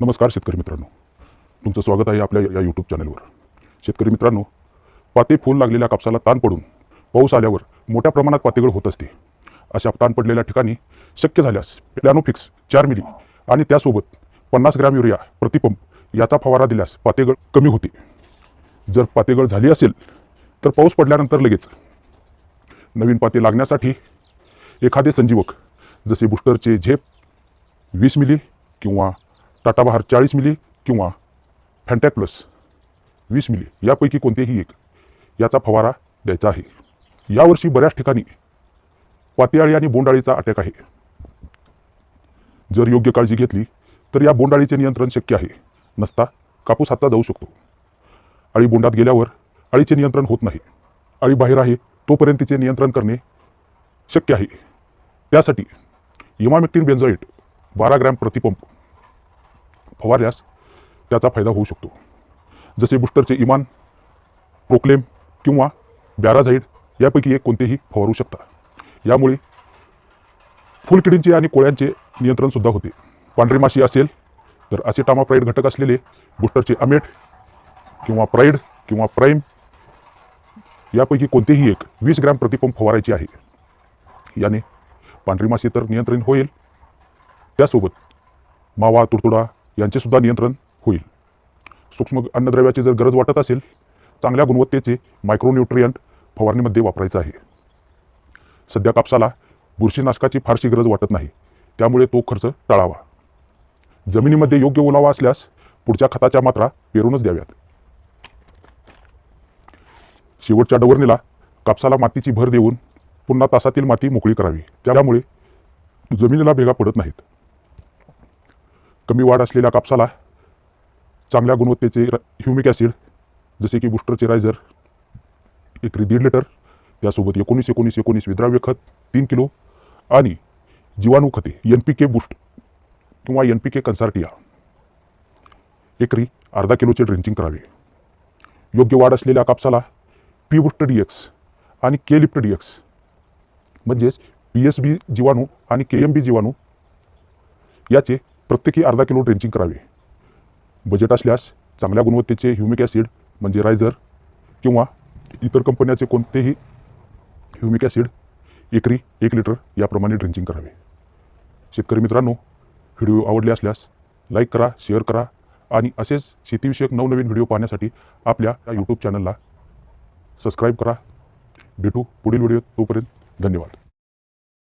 नमस्कार शेतकरी मित्रांनो. तुमचं स्वागत आहे आपल्या या यूट्यूब चॅनलवर शेतकरी मित्रांनो पाते फूल लागलेल्या कापसाला ताण पडून पाऊस आल्यावर मोठ्या प्रमाणात पातेगळ होत असते. अशा ताण पडलेल्या ठिकाणी शक्य झाल्यास प्लॅनोफिक्स चार मिली आणि त्यासोबत पन्नास ग्रॅम युरिया प्रतिपंप याचा फवारा दिल्यास पातेगळ कमी होते. जर पातेगळ झाली असेल तर पाऊस पडल्यानंतर लगेच. नवीन पाते लागण्यासाठी एखादे संजीवक जसे बुस्टरचे झेप वीस मिली किंवा टाटा बहार चाळीस मिली किंवा फॅन्टॅक प्लस वीस मिली यापैकी कोणतेही एक याचा फवारा द्यायचा आहे. यावर्षी बऱ्याच ठिकाणी पातेयाळी आणि बोंडाळीचा अटॅक आहे. जर योग्य काळजी घेतली तर या बोंडाळीचे नियंत्रण शक्य आहे. नसता कापूस हातला जाऊ शकतो. अळी बोंडात गेल्यावर अळीचे नियंत्रण होत नाही. अळी बाहेर आहे तोपर्यंत तिचे नियंत्रण करणे शक्य आहे. त्यासाठी इमामेक्टिन बेन्झॉईट बारा ग्रॅम प्रतिपंप फवारल्यास त्याचा फायदा होऊ शकतो. जसे बुस्टरचे इमान प्रोक्लेम किंवा बॅराझाईड यापैकी एक कोणतेही फवारू शकता. यामुळे फुलकिडींचे आणि कोळ्यांचे नियंत्रणसुद्धा होते. पांढरी माशी असेल तर असेटामा प्राईड घटक असलेले बुस्टरचे अमेट किंवा प्राईड किंवा प्राईम यापैकी कोणतेही एक वीस ग्रॅम प्रतिपंप फवारायचे आहे. याने पांढरी माशी तर नियंत्रण होईल. त्यासोबत मावा तुडतुडा यांचेसुद्धा नियंत्रण होईल. सूक्ष्म अन्नद्रव्याची जर गरज वाटत असेल चांगल्या गुणवत्तेचे मायक्रोन्यूट्रियंट फवारणीमध्ये वापरायचं आहे. सध्या कापसाला बुरशीनाशकाची फारशी गरज वाटत नाही. त्यामुळे तो खर्च टाळावा. जमिनीमध्ये योग्य ओलावा असल्यास पुढच्या खताच्या मात्रा पेरूनच द्याव्यात. शेवटच्या डवरणीला कापसाला मातीची भर देऊन पुन्हा तासातील माती मोकळी करावी. त्यामुळे जमिनीला भेगा पडत नाहीत. कमी वाढ असलेल्या कापसाला चांगल्या गुणवत्तेचे र- ह्युमिक ॲसिड जसे की बुस्टरचे रायझर एकरी दीड लिटर त्यासोबत एकोणीस एकोणीस एकोणीस विद्राव्य खत तीन किलो आणि जीवाणू खते एन पी के बुस्ट किंवा एन पी के कन्सार्टिया एकरी अर्धा किलोचे ड्रेंचिंग करावे. योग्य वाढ असलेल्या कापसाला पी बुस्ट डी एक्स आणि के लिफ्ट डी एक्स म्हणजेच पी एस बी जीवाणू आणि के एम बी जीवाणू याचे प्रत्येकी अर्धा किलो ड्रेंचिंग करावे. बजेट असल्यास चांगल्या गुणवत्तेचे ह्युमिक ॲसिड म्हणजे रायझर किंवा इतर कंपन्याचे कोणतेही ह्युमिक ॲसिड एकरी एक लिटर याप्रमाणे ड्रिंचिंग करावे. शेतकरी मित्रांनो व्हिडिओ आवडले असल्यास लाईक करा शेअर करा आणि असेच शेतीविषयक नवनवीन व्हिडिओ पाहण्यासाठी आपल्या या यूट्यूब चॅनलला सबस्क्राईब करा. भेटू पुढील व्हिडिओ तोपर्यंत धन्यवाद.